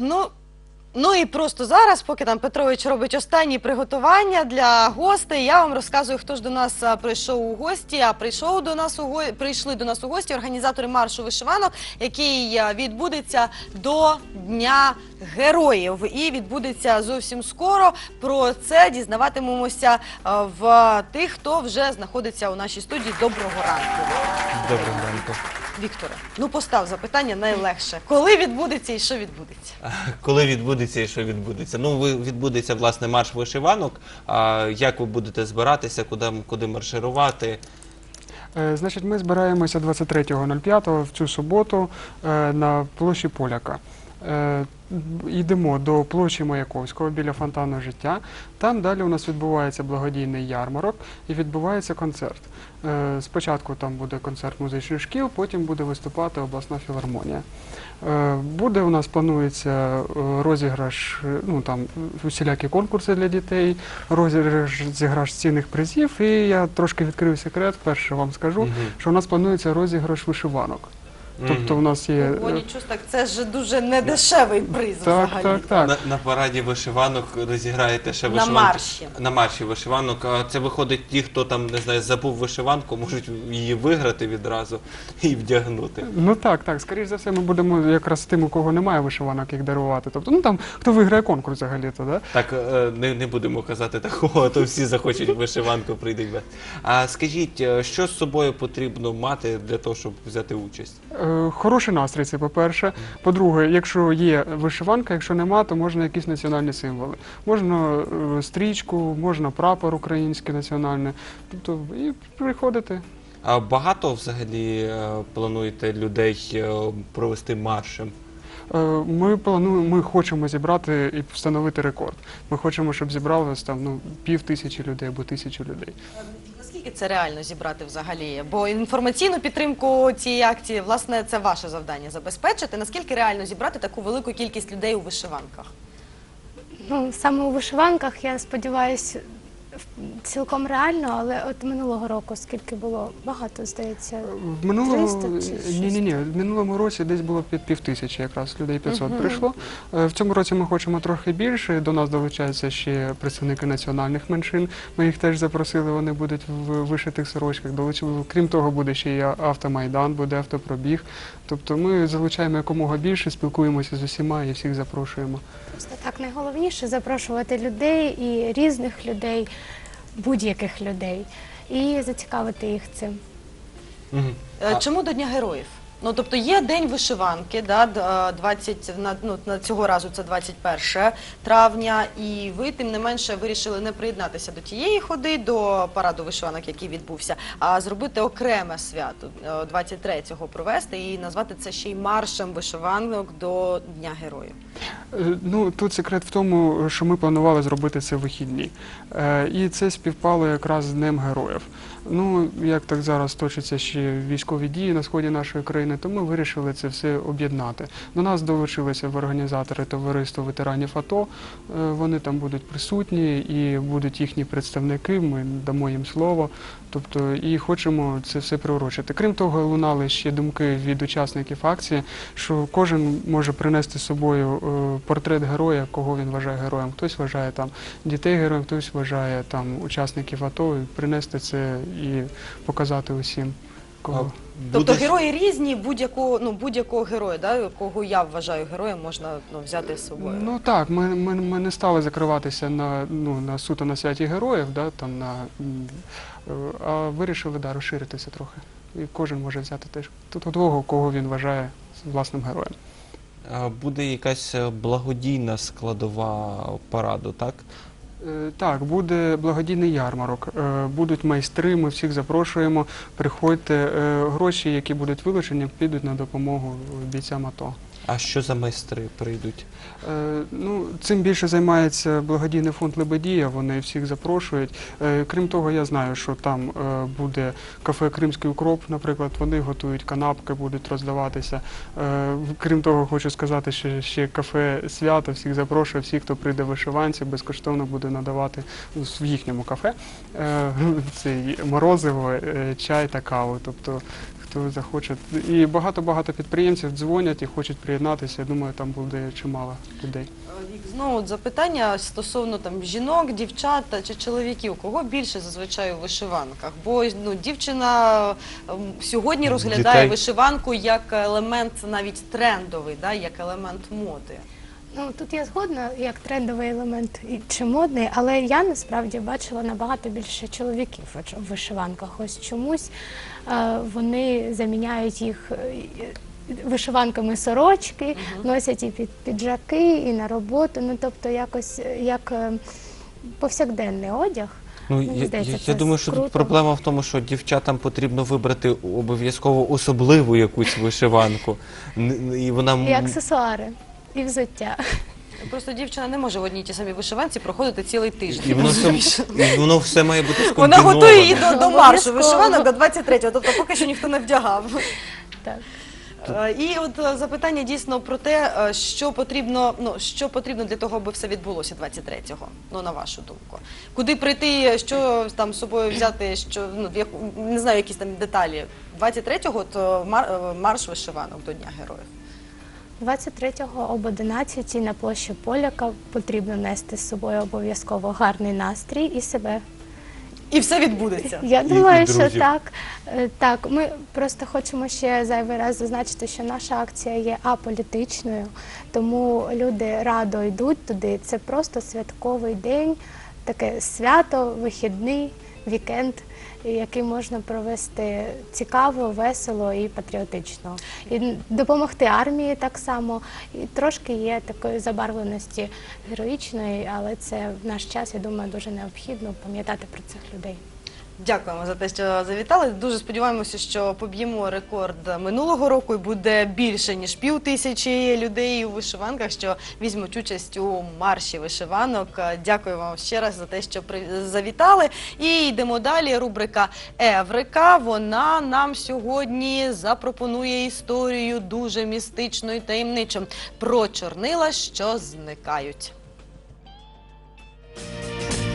Ну, ну і просто зараз, поки там Петрович робить останні приготування для гостей, я вам розказую, хто ж до нас прийшов у гості. А прийшов до нас у го... прийшли до нас у гості організатори маршу вишиванок, який відбудеться до Дня Героїв. І відбудеться зовсім скоро. Про це дізнаватимемося в тих, хто вже знаходиться у нашій студії. Доброго ранку. Доброго ранку. Вікторе, ну постав запитання найлегше. Коли відбудеться і що відбудеться? Коли відбудеться і що відбудеться? Ну, ви відбудеться власне марш вишиванок. А як ви будете збиратися, куди, куди марширувати? Е, Значить, ми збираємося 23.05 в цю суботу е, на площі Поляка. Е, Йдемо до площі Маяковського біля фонтану життя. Там далі у нас відбувається благодійний ярмарок і відбувається концерт. Е, Спочатку там буде концерт музичних шкіл, потім буде виступати обласна філармонія. Е, Буде у нас планується розіграш, ну там усілякі конкурси для дітей, розіграш цінних призів. І я трошки відкрив секрет, перше вам скажу, Мгм. що у нас планується розіграш вишиванок. Тобто у Мгм. нас є. Ого, е, нічого ж так, це ж дуже недешевий приз Так, взагалі. так, так. На, на параді вишиванок розіграєте ще На вишиванки. марші. На марші вишиванок. А це виходить ті, хто там не знаю, забув вишиванку, можуть її виграти відразу і вдягнути. Ну так, так. Скоріш за все, ми будемо якраз тим, у кого немає вишиванок, їх дарувати. Тобто, ну там хто виграє конкурс взагалі-то, да? Так, е, не, не будемо казати такого, а то всі захочуть вишиванку прийдуть. А скажіть, е, що з собою потрібно мати для того, щоб взяти участь? Е, Хороший настрій, це по-перше. По-друге, якщо є вишиванка, якщо нема, то можна якісь національні символи. Можна е, стрічку, можна прапор український національний. Тобто і приходити. А багато взагалі е, плануєте людей е, провести маршем? Е, Ми плануємо, ми хочемо зібрати і встановити рекорд. Ми хочемо, щоб зібралось там ну пів тисячі людей або тисячу людей. Наскільки це реально зібрати взагалі? Бо інформаційну підтримку цієї акції, власне, це ваше завдання забезпечити. Наскільки реально зібрати таку велику кількість людей у вишиванках? Ну, саме у вишиванках, я сподіваюся, цілком реально, але от минулого року скільки було багато, здається. В минулому 300 чи ні, ні, ні. В минулому році десь було під пів тисячі, якраз людей 500 Мгм. прийшло. Е, В цьому році ми хочемо трохи більше. До нас долучаються ще представники національних меншин. Ми їх теж запросили. Вони будуть в вишитих сорочках. Долучили. Крім того, буде ще й автомайдан, буде автопробіг. Тобто ми залучаємо якомога більше, спілкуємося з усіма і всіх запрошуємо. Просто так найголовніше запрошувати людей і різних людей, будь-яких людей, і зацікавити їх цим. Е, Чому до Дня героїв? Ну тобто є день вишиванки, да, д- е, 20, на, ну, на цього разу це 21 травня, і ви тим не менше вирішили не приєднатися до тієї ходи, до параду вишиванок, який відбувся, а зробити окреме свято е, 23-го провести і назвати це ще й маршем вишиванок до Дня героїв. Е, Ну тут секрет в тому, що ми планували зробити це вихідні, Е, і це співпало якраз з Днем Героїв. Ну як так зараз точаться ще військові дії на сході нашої країни, то ми вирішили це все об'єднати. До нас долучилися в організатори товариства ветеранів АТО. Е, Вони там будуть присутні і будуть їхні представники. Ми дамо їм слово. Тобто і хочемо це все приурочити. Крім того, лунали ще думки від учасників акції, що кожен може принести з собою е, портрет героя, кого він вважає героєм. Хтось вважає там дітей героєм, хтось вважає там учасників АТО, принести це і показати усім. Кого. Тобто Буде- герої різні, будь-якого ну, будь-якого героя, да, кого я вважаю героєм, можна ну, взяти з собою. Ну так, ми, ми, ми не стали закриватися на ну на суто на святі героїв, да там на м, е, а вирішили да розширитися трохи. І кожен може взяти теж того, того, кого він вважає власним героєм. А Буде якась е, благодійна складова параду, так? Е, Так, буде благодійний ярмарок, е, будуть майстри, ми всіх запрошуємо. Приходьте. Е, Гроші, які будуть вилучені, підуть на допомогу бійцям АТО. А що за майстри прийдуть? Е, Ну, цим більше займається благодійний фонд Лебедія. Вони всіх запрошують. Е, Крім того, я знаю, що там е, буде кафе Кримський укроп, наприклад, вони готують канапки, будуть роздаватися. Е, Крім того, хочу сказати, що ще кафе свято всіх запрошує, всіх, хто прийде в вишиванці, безкоштовно буде надавати в їхньому кафе е, цей морозиво, е, чай та каву. Тобто хто захоче. І багато-багато підприємців дзвонять і хочуть приєднатися. Я думаю, там буде чимало людей. Знову от запитання стосовно там жінок, дівчат чи чоловіків. Кого більше зазвичай у вишиванках? Бо ну, дівчина ем, сьогодні розглядає Дітей. вишиванку як елемент навіть трендовий, да, як елемент моди. Ну тут я згодна, як трендовий елемент і- чи модний, але я насправді бачила набагато більше чоловіків в- вишиванках. Ось чомусь е, вони заміняють їх е, вишиванками сорочки, носять і під піджаки, і на роботу. Ну тобто, якось е, як е, повсякденний одяг. Ну, я, здається, я, я думаю, що круто. тут проблема в тому, що дівчатам потрібно вибрати обов'язково особливу якусь вишиванку. І вона І аксесуари, і взуття. Просто дівчина не може в одній тій самій вишиванці проходити цілий тиждень. і воно, все, і воно все має бути Вона готує її до, до маршу Обов'язково. вишиванок до 23-го, тобто поки що ніхто не вдягав. Так. Е, І от е, запитання дійсно про те, е, що потрібно, ну що потрібно для того, аби все відбулося 23-го, ну на вашу думку. Куди прийти, що там з собою взяти, що ну в яку не знаю, якісь там деталі. 23-го то мар, е, марш вишиванок до Дня Героїв. 23-го об 11 на площі Поляка потрібно нести з собою обов'язково гарний настрій і себе. І все відбудеться. Я І- думаю, і що так. Е, Так, ми просто хочемо ще зайвий раз зазначити, що наша акція є аполітичною, тому люди радо йдуть туди. Це просто святковий день, таке свято, вихідний, вікенд, який можна провести цікаво, весело і патріотично. І допомогти армії так само. І трошки є такої забарвленості героїчної, але це в наш час, я думаю, дуже необхідно пам'ятати про цих людей. Дякуємо за те, що завітали. Дуже сподіваємося, що поб'ємо рекорд минулого року і буде більше ніж пів тисячі людей у вишиванках, що візьмуть участь у марші вишиванок. Дякую вам ще раз за те, що завітали. І йдемо далі. Рубрика Еврика. Вона нам сьогодні запропонує історію дуже містичну і таємничу про чорнила, що зникають.